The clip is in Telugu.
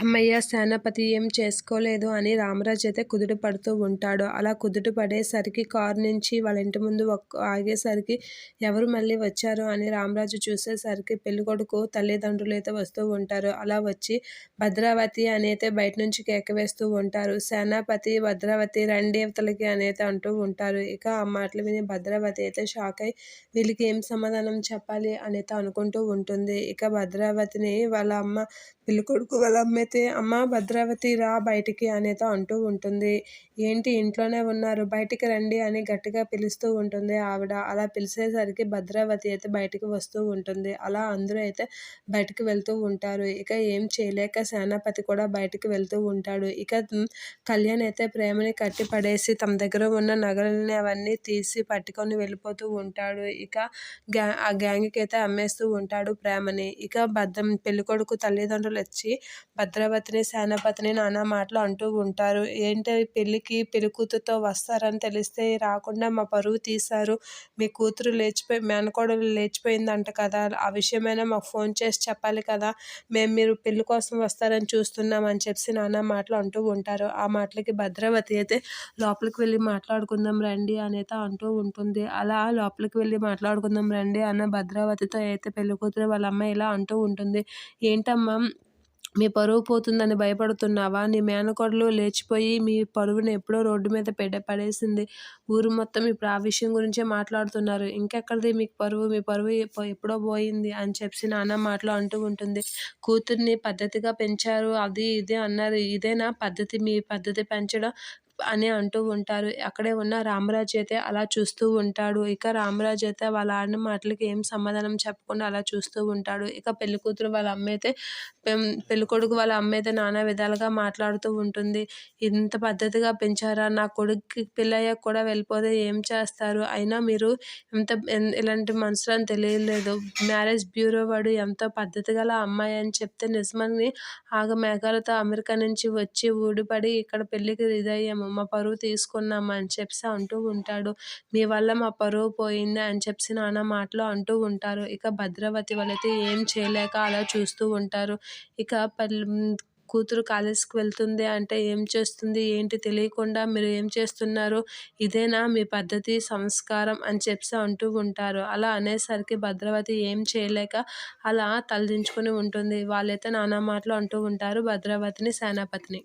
అమ్మయ్య సేనాపతి ఏం చేసుకోలేదు అని రామరాజు అయితే కుదుట పడుతూ ఉంటాడు. అలా కుదుట పడేసరికి కారు నుంచి వాళ్ళ ఇంటి ముందు ఆగేసరికి ఎవరు మళ్ళీ వచ్చారు అని రామరాజు చూసేసరికి పెళ్ళికొడుకు తల్లిదండ్రులు అయితే వస్తూ ఉంటారు. అలా వచ్చి భద్రావతి అనైతే బయట నుంచి కేక వేస్తూ ఉంటారు. సేనాపతి భద్రావతి రండి అవతలకి అంటూ ఉంటారు. ఇక ఆ మాటలు విని భద్రావతి అయితే షాక్ అయి వీళ్ళకి ఏం సమాధానం చెప్పాలి అనైతే అనుకుంటూ ఉంటుంది. ఇక భద్రావతిని వాళ్ళ అమ్మ పెళ్ళికొడుకు వాళ్ళ అమ్మ అయితే అమ్మ భద్రావతి రా బయటికి అనేత అంటూ ఉంటుంది. ఏంటి ఇంట్లోనే ఉన్నారు? బయటికి రండి అని గట్టిగా పిలుస్తూ ఉంటుంది ఆవిడ. అలా పిలిచేసరికి భద్రావతి అయితే బయటికి వస్తూ ఉంటుంది. అలా అందరూ అయితే బయటికి వెళ్తూ ఉంటారు. ఇక ఏం చేయలేక సేనాపతి కూడా బయటికి వెళ్తూ ఉంటాడు. ఇక కళ్యాణ్ అయితే ప్రేమని కట్టి పడేసి తమ దగ్గర ఉన్న నగలని అవన్నీ తీసి పట్టుకొని వెళ్ళిపోతూ ఉంటాడు. ఇక గ్యా ఆ గ్యాంగ్కి అయితే అమ్మేస్తూ ఉంటాడు ప్రేమని. ఇక భద్రం పెళ్ళికొడుకు తల్లిదండ్రులు వచ్చి భద్రావతిని సేనాపతిని నానా మాటలు అంటూ ఉంటారు. ఏంటి పెళ్ళికి పెళ్ళి కూతురుతో వస్తారని తెలిస్తే రాకుండా మా పరువు తీశారు. మీ కూతురు లేచిపోయి మేనకోడలు లేచిపోయిందంట కదా. ఆ విషయమైనా మాకు ఫోన్ చేసి చెప్పాలి కదా. మేము మీరు పెళ్ళి కోసం వస్తారని చూస్తున్నాం అని చెప్పి నానా మాటలు అంటూ ఉంటారు. ఆ మాటలకి భద్రావతి అయితే లోపలికి వెళ్ళి మాట్లాడుకుందాం రండి అనేది అంటూ ఉంటుంది. అలా లోపలికి వెళ్ళి మాట్లాడుకుందాం రండి అన్న భద్రావతితో అయితే పెళ్ళి కూతురు వాళ్ళ అమ్మ ఇలా అంటూ ఉంటుంది. ఏంటమ్మా? మీ పరువు పోతుందని భయపడుతున్నావా? నీ మేనకోడలు లేచిపోయి మీ పరువుని ఎప్పుడో రోడ్డు మీద పెడ పడేసింది. ఊరు మొత్తం ఇప్పుడు ఆ విషయం గురించే మాట్లాడుతున్నారు. ఇంకెక్కడిది మీకు పరువు? మీ పరువు ఎప్పుడో పోయింది అని చెప్పి నాన్న మాటలు అంటూ ఉంటుంది. కూతుర్ని పద్ధతిగా పెంచారు. అది ఇది అన్నారు. ఇదేనా పద్ధతి? మీ పద్ధతి పెంచడం అని అంటూ ఉంటారు. అక్కడే ఉన్న రామరాజు అయితే అలా చూస్తూ ఉంటాడు. ఇక రామరాజు అయితే వాళ్ళ ఆడిన మాటలకి ఏం సమాధానం చెప్పకుండా అలా చూస్తూ ఉంటాడు. ఇక పెళ్ళి కూతురు వాళ్ళ అమ్మ అయితే పెళ్ళికొడుకు వాళ్ళ అమ్మ అయితే నానా విధాలుగా మాట్లాడుతూ ఉంటుంది. ఇంత పద్ధతిగా పెంచారా? నా కొడుకు పెళ్ళయ్యాక కూడా వెళ్ళిపోతే ఏం చేస్తారు? అయినా మీరు ఇంత ఇలాంటి మనుషులని తెలియలేదు. మ్యారేజ్ బ్యూరో వాడు ఎంతో పద్ధతి గల అమ్మాయి అని చెప్తే నిజమని ఆగ మేఘాలతో అమెరికా నుంచి వచ్చి ఊడిపడి ఇక్కడ పెళ్ళికి ఇదయ్యాము మా పరువు తీసుకున్నాం అని చెప్పి అంటూ ఉంటాడు. మీ వల్ల మా పరువు పోయింది అని చెప్పి నానా మాటలు అంటూ ఉంటారు. ఇక భద్రవతి వాళ్ళైతే ఏం చేయలేక అలా చూస్తూ ఉంటారు. ఇక పల్లె కూతురు కాలేజ్కి వెళ్తుంది అంటే ఏం చేస్తుంది ఏంటి తెలియకుండా మీరు ఏం చేస్తున్నారు? ఇదేనా మీ పద్ధతి సంస్కారం అని చెప్పి అంటూ ఉంటారు. అలా అనేసరికి భద్రవతి ఏం చేయలేక అలా తలదించుకొని ఉంటుంది. వాళ్ళైతే నానా మాటలు అంటూ ఉంటారు. భద్రవతిని సేనాపతిని.